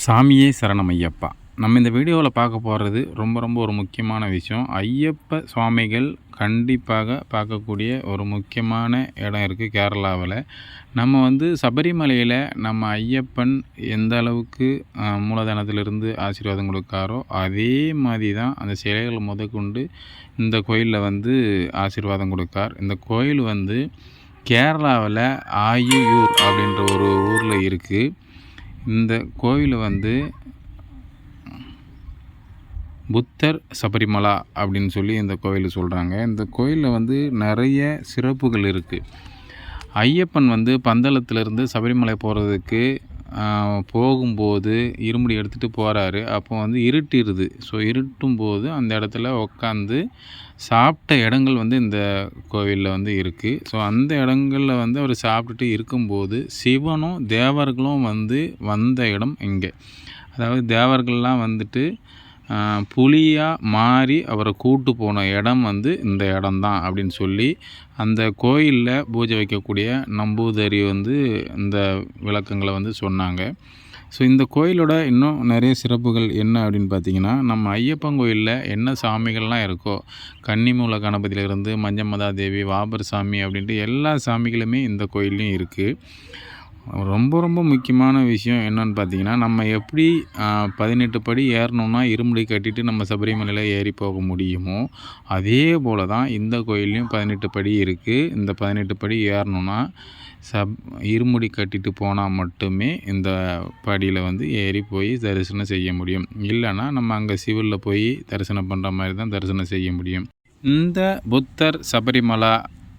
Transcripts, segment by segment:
சாமியே சரணம் ஐயப்பா. நம்ம இந்த வீடியோவில் பார்க்க போகிறது ரொம்ப ரொம்ப ஒரு முக்கியமான விஷயம். ஐயப்ப சுவாமிகள் கண்டிப்பாக பார்க்கக்கூடிய ஒரு முக்கியமான இடம் இருக்குது கேரளாவில். நம்ம வந்து சபரிமலையில் நம்ம ஐயப்பன் எந்த அளவுக்கு மூலதனத்திலிருந்து ஆசீர்வாதம் கொடுக்காரோ அதே மாதிரி தான் அந்த சிலைகள் முதற்கொண்டு இந்த கோயிலில் வந்து ஆசீர்வாதம் கொடுக்கார். இந்த கோயில் வந்து கேரளாவில் ஆயுயூர் அப்படின்ற ஒரு ஊரில் இருக்குது இந்த கோவில் வந்து புத்தர் சபரிமலா அப்படின்னு சொல்லி இந்த கோவில் சொல்கிறாங்க இந்த கோயிலில் வந்து நிறைய சிறப்புகள் இருக்குது ஐயப்பன் வந்து பந்தளத்துலேருந்து சபரிமலை போகிறதுக்கு போகும்போது இருமுடி எடுத்துகிட்டு போகிறாரு அப்போ வந்து இருட்டிடுது ஸோ இருட்டும் போது அந்த இடத்துல உட்காந்து சாப்பிட்ட இடங்கள் வந்து இந்த கோவிலில் வந்து இருக்குது ஸோ அந்த இடங்களில் வந்து அவர் சாப்பிட்டுட்டு இருக்கும்போது சிவனும் தேவர்களும் வந்து வந்த இடம் இங்கே. அதாவது தேவர்கள்லாம் வந்துட்டு புலியாக மாறி அவரை கூட்டு போன இடம் வந்து இந்த இடம்தான் அப்படின்னு சொல்லி அந்த கோயிலில் பூஜை வைக்கக்கூடிய நம்பூதரி வந்து இந்த விளக்கங்களை வந்து சொன்னாங்க. ஸோ இந்த கோயிலோட இன்னும் நிறைய சிறப்புகள் என்ன அப்படின்னு பார்த்தீங்கன்னா நம்ம ஐயப்பன் கோயிலில் என்ன சாமிகள்லாம் இருக்கோ கன்னிமூல கணபதியிலிருந்து மஞ்சமதா தேவி வாபர் சாமி அப்படின்ட்டு எல்லா சாமிகளுமே இந்த கோயில்லையும் இருக்குது ரொம்ப ரொம்ப முக்கியமான விஷயம் என்னென்னு பார்த்தீங்கன்னா நம்ம எப்படி பதினெட்டு படி ஏறணும்னா இருமுடி கட்டிட்டு நம்ம சபரிமலையில் ஏறி போக முடியுமோ அதே போல் தான் இந்த கோயில்லையும் பதினெட்டு படி இருக்குது இந்த பதினெட்டு படி ஏறணும்னா சப் இருமுடி கட்டிட்டு போனால் மட்டுமே இந்த படியில் வந்து ஏறி போய் தரிசனம் செய்ய முடியும். இல்லைன்னா நம்ம அங்கே சிவிலில் போய் தரிசனம் பண்ணுற மாதிரி தான் தரிசனம் செய்ய முடியும். இந்த புத்தர் சபரிமலா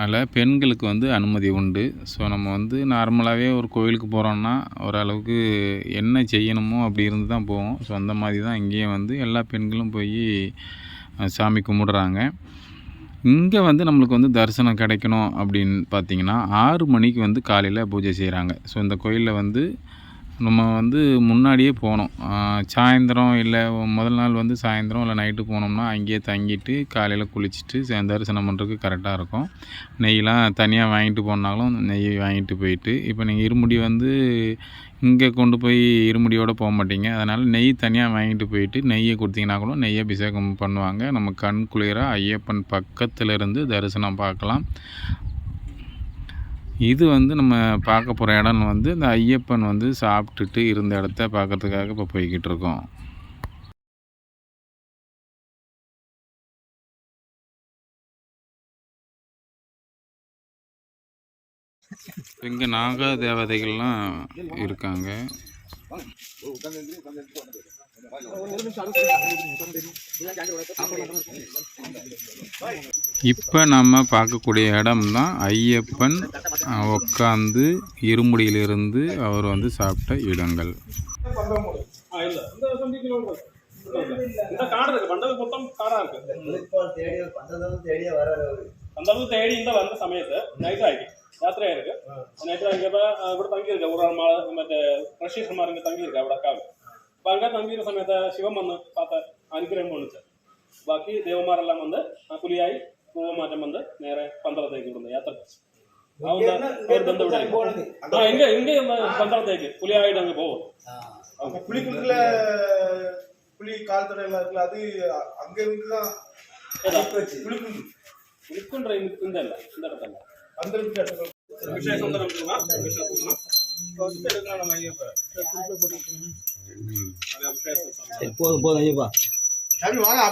அதில் பெண்களுக்கு வந்து அனுமதி உண்டு. ஸோ நம்ம வந்து நார்மலாகவே ஒரு கோயிலுக்கு போகிறோன்னா ஓரளவுக்கு என்ன செய்யணுமோ அப்படி இருந்து தான் போவோம். ஸோ அந்த மாதிரி தான் இங்கேயும் வந்து எல்லா பெண்களும் போய் சாமி கும்பிடுறாங்க. இங்கே வந்து நம்மளுக்கு வந்து தரிசனம் கிடைக்கணும் அப்படின்னு பார்த்தீங்கன்னா ஆறு மணிக்கு வந்து காலையில் பூஜை செய்கிறாங்க ஸோ இந்த கோயிலில் வந்து நம்ம வந்து முன்னாடியே போகணும் சாயந்தரம் இல்லை முதல் நாள் வந்து சாயந்தரம் இல்லை நைட்டு போனோம்னா அங்கேயே தங்கிட்டு காலையில் குளிச்சுட்டு சே- தரிசனம் பண்ணுறதுக்கு கரெக்டாக இருக்கும். நெய்லாம் தனியாக வாங்கிட்டு போனாலும் நெய் வாங்கிட்டு போயிட்டு இப்போ நீங்கள் இருமுடி வந்து இங்கே கொண்டு போய் இருமுடியோடு போக மாட்டீங்க. அதனால் நெய் தனியாக வாங்கிட்டு போயிட்டு நெய்யை கொடுத்தீங்கன்னா கூட நெய் அபிஷேகம் பண்ணுவாங்க. நம்ம கண் குளிராக ஐயப்பன் பக்கத்தில் இருந்து தரிசனம் பார்க்கலாம். இது வந்து நம்ம பார்க்க போகிற இடம் வந்து இந்த ஐயப்பன் வந்து சாப்பிட்டுட்டு இருந்த இடத்த பார்க்கறதுக்காக இப்போ போய்கிட்டு இருக்கோம். இங்கே நாக தேவதைகள்லாம் இருக்காங்க. இப்போ நம்ம பார்க்கக்கூடிய இடம் தான் ஐயப்பன் அஹ், உட்காந்து இருமுடியிலிருந்து அவர் வந்து சாப்பிட்ட இடங்கள் ஆ, இல்ல இந்த டுவெண்ட்டி கிலோமீட்டர் இந்த காடு இருக்கு பண்டது மொத்தம் காடா இருக்கு அந்த அளவுக்கு தேடி இந்த வந்த സമയത്ത് നൈറ്റ് ആയിരിക്കും രാത്രിയായിരിക്കും നൈറ്റ് ആയിരിക്കുമ്പോൾ ഇവിടെ തങ്ങിയിരിക്കുക ഒരു മാള മറ്റേ റഷീഷന്മാർ ഇങ്ങനെ തങ്ങിയിരിക്കുക അവിടെ കാവ് അപ്പൊ അങ്ങനെ തങ്ങിയിരുന്ന സമയത്ത് ശിവൻ വന്ന് പാത്ത അനുഗ്രഹം കൊണ്ടിച്ച് ബാക്കി ദേവന്മാരെല്ലാം വന്ന് ആ പുലിയായി ஆ எங்க எங்க பந்தளത്തേக்கு புலியாயிட்டு அங்க போவோம். புலிக்குள்ள புலி கால் தடை எல்லாம் இருக்குல்ல அது அங்க இருந்துதான் ஏதா புலிக்குண்டு உட்கொன்ற இந்த இந்த இல்ல இந்த இடத்துல. அந்த இடத்துல தான் ஐயப்ப? போதும் போதும் ஐயப்பா. சரி வாங்க.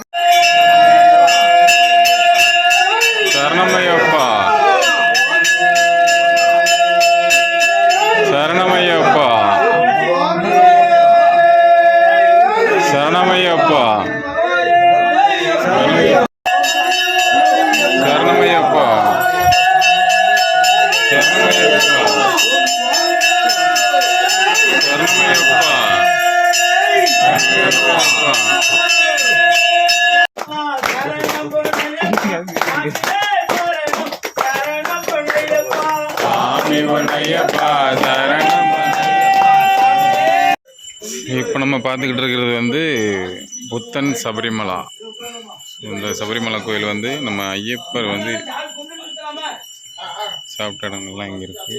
இப்போ நம்ம பார்த்துக்கிட்டு இருக்கிறது வந்து புத்தன் சபரிமலா. இந்த சபரிமலை கோயில் வந்து நம்ம ஐயப்பர் வந்து சாப்பிட்ட இடங்கள்லாம் இங்கே இருக்குது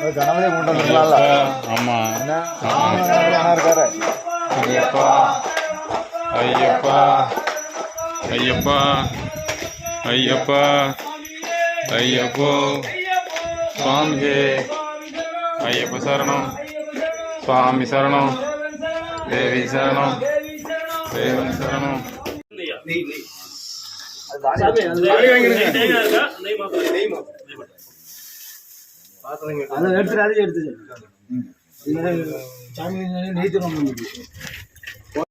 கணவனே கொண்டு வந்துடலாம்ல ஆமா. அண்ணா இருக்காரு. ஐயப்பா. ஐயப்பா. ஐயப்பா. ஐயப்பா. ஐயப்போ. சுவாமியே ஐயப்ப சரணம். சுவாமி சரணம். தேவி சரணம். தேவன் சரணம். நெய் நெய் அதை எடுத்துட்டு அதையும் எடுத்து சாமி நெய்த்து ரொம்ப